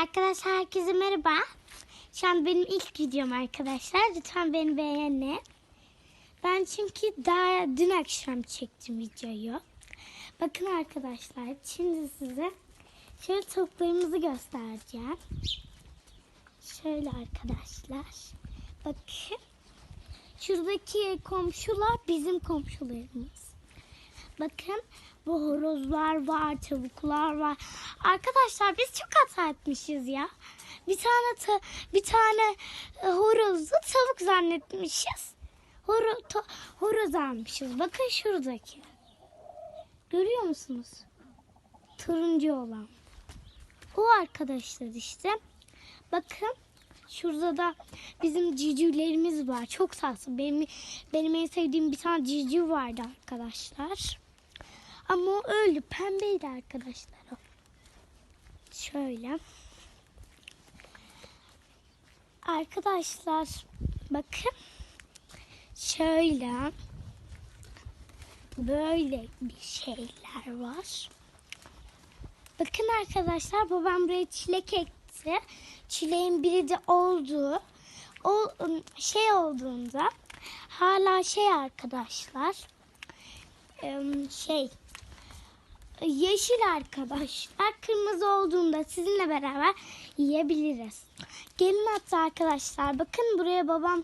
Arkadaşlar herkese merhaba. Şu an benim ilk videom arkadaşlar. Lütfen beni beğenin. Ben çünkü daha dün akşam çektim videoyu. Bakın arkadaşlar şimdi size şöyle tavuklarımızı göstereceğim. Şöyle arkadaşlar. Bakın. Şuradaki komşular bizim komşularımız. Bakın bu horozlar var, tavuklar var. Arkadaşlar biz çok hata etmişiz ya. Bir tane ta- bir tane e, horozu tavuk zannetmişiz. Horo, to- horoz almışız. Bakın şuradaki. Görüyor musunuz? Turuncu olan. O arkadaşlar işte. Bakın şurada da bizim civcivlerimiz var. Çok tatlı. Benim benim en sevdiğim bir tane civciv vardı arkadaşlar. Ama o öldü. Pembeydi arkadaşlar o. Şöyle. Arkadaşlar bakın. Şöyle. Böyle bir şeyler var. Bakın arkadaşlar babam buraya çilek ekti. Çileğin biri de oldu. O şey olduğunda hala şey arkadaşlar şey yeşil arkadaşlar kırmızı olduğunda sizinle beraber yiyebiliriz. Gelin hatta arkadaşlar bakın buraya babam